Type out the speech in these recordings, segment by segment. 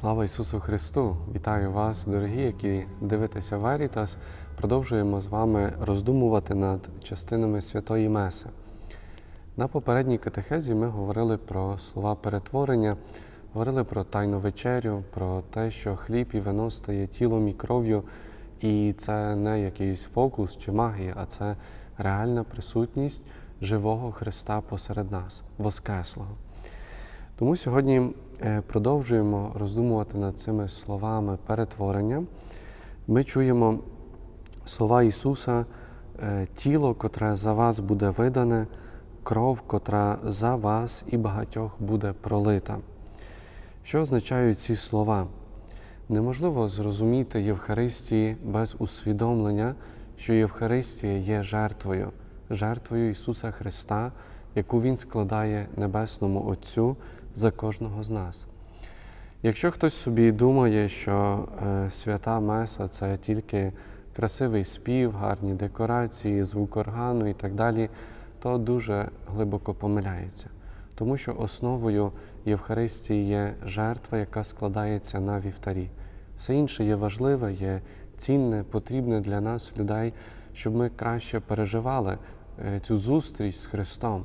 Слава Ісусу Христу! Вітаю вас, дорогі, які дивитеся Верітас. Продовжуємо з вами роздумувати над частинами Святої Меси. На попередній катехезі ми говорили про слова перетворення, говорили про тайну вечерю, про те, що хліб і вино стає тілом і кров'ю, і це не якийсь фокус чи магія, а це реальна присутність живого Христа посеред нас, Воскреслого. Тому сьогодні е, продовжуємо роздумувати над цими словами перетворення. Ми чуємо слова Ісуса, е, тіло, котре за вас буде видане, кров, котра за вас і багатьох буде пролита. Що означають ці слова? Неможливо зрозуміти Євхаристії без усвідомлення, що Євхаристія є жертвою, жертвою Ісуса Христа, яку Він складає Небесному Отцю за кожного з нас. Якщо хтось собі думає, що е, свята Меса це тільки красивий спів, гарні декорації, звук органу і так далі, то дуже глибоко помиляється. Тому що основою Євхаристії є жертва, яка складається на вівтарі. Все інше є важливе, є цінне, потрібне для нас, людей, щоб ми краще переживали е, цю зустріч з Христом.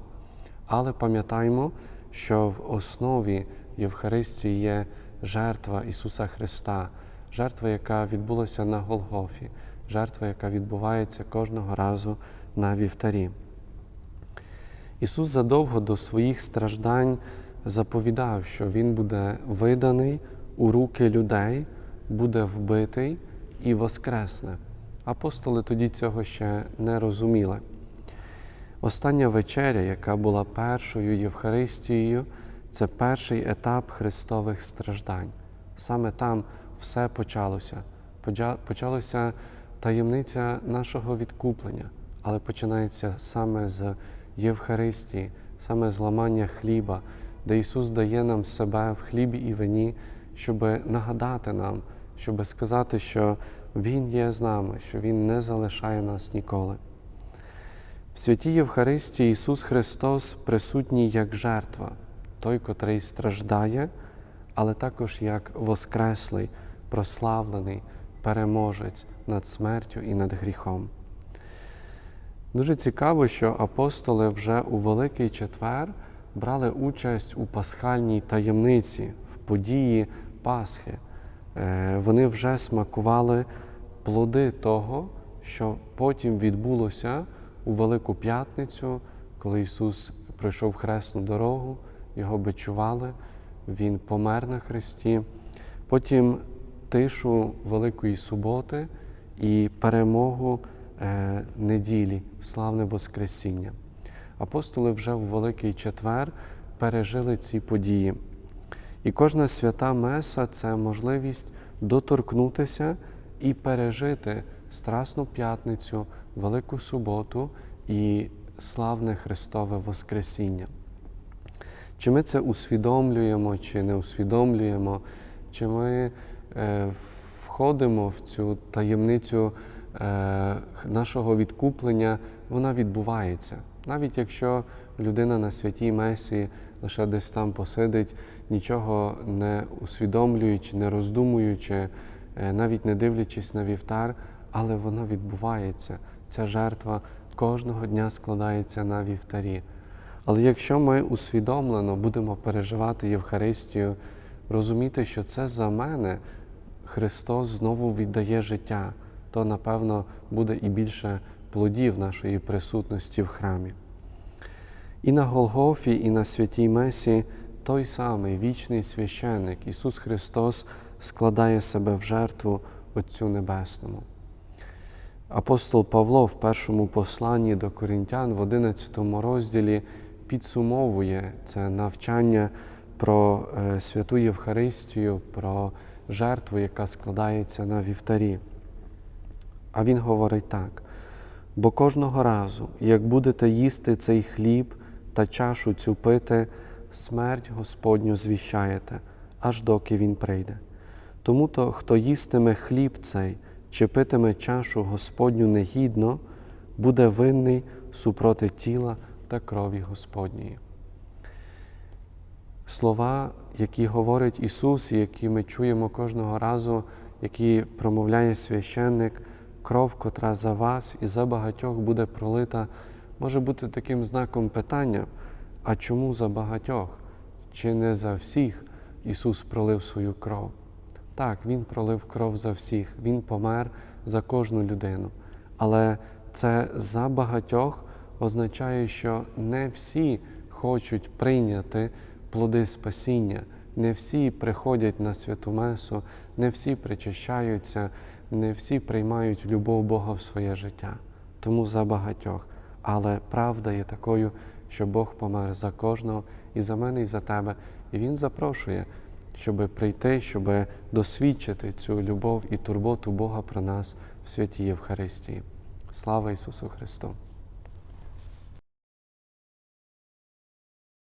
Але пам'ятаймо, що в основі Євхаристії є жертва Ісуса Христа, жертва, яка відбулася на Голгофі, жертва, яка відбувається кожного разу на вівтарі. Ісус задовго до своїх страждань заповідав, що Він буде виданий у руки людей, буде вбитий і воскресне. Апостоли тоді цього ще не розуміли. Остання вечеря, яка була першою Євхаристією, це перший етап Христових страждань. Саме там все почалося. Почалося таємниця нашого відкуплення, але починається саме з Євхаристії, саме з ламання хліба, де Ісус дає нам себе в хлібі і вині, щоб нагадати нам, щоб сказати, що Він є з нами, що Він не залишає нас ніколи. В святій Євхаристії Ісус Христос присутній як жертва, той, котрий страждає, але також як воскреслий, прославлений переможець над смертю і над гріхом. Дуже цікаво, що апостоли вже у Великий Четвер брали участь у пасхальній таємниці, в події Пасхи. Е, вони вже смакували плоди того, що потім відбулося у Велику П'ятницю, коли Ісус пройшов хресну дорогу, Його бичували, Він помер на Христі. Потім тишу Великої суботи і перемогу е, неділі, славне Воскресіння. Апостоли вже в Великий Четвер пережили ці події. І кожна свята Меса це можливість доторкнутися і пережити Страсну п'ятницю, Велику суботу і славне Христове Воскресіння. Чи ми це усвідомлюємо, чи не усвідомлюємо, чи ми е, входимо в цю таємницю е, нашого відкуплення, вона відбувається. Навіть якщо людина на святій Месі лише десь там посидить, нічого не усвідомлюючи, не роздумуючи, е, навіть не дивлячись на вівтар, але воно відбувається. Ця жертва кожного дня складається на вівтарі. Але якщо ми усвідомлено будемо переживати Євхаристію, розуміти, що це за мене Христос знову віддає життя, то напевно буде і більше плодів нашої присутності в храмі. І на Голгофі, і на святій Месі той самий вічний священник Ісус Христос складає себе в жертву Отцю Небесному. Апостол Павло в першому посланні до Корінтян в 11 розділі підсумовує це навчання про е, святу Євхаристію, про жертву, яка складається на вівтарі. А він говорить так: бо кожного разу, як будете їсти цей хліб та чашу цю пити, смерть Господню звіщаєте, аж доки Він прийде. Тому то, хто їстиме хліб цей чи питиме чашу Господню негідно, буде винний супроти тіла та крові Господньої. слова, які говорить Ісус, і які ми чуємо кожного разу, які промовляє священник, кров, котра за вас і за багатьох буде пролита, може бути таким знаком питання, а чому за багатьох? Чи не за всіх Ісус пролив свою кров? Так, Він пролив кров за всіх, Він помер за кожну людину. Але це за багатьох означає, що не всі хочуть прийняти плоди спасіння, не всі приходять на святу Месу, не всі причащаються, не всі приймають любов Бога в своє життя. Тому за багатьох. Але правда є такою, що Бог помер за кожного і за мене, і за тебе. І Він запрошує, щоб прийти, щоб досвідчити цю любов і турботу Бога про нас в святій Євхаристії. Слава Ісусу Христу!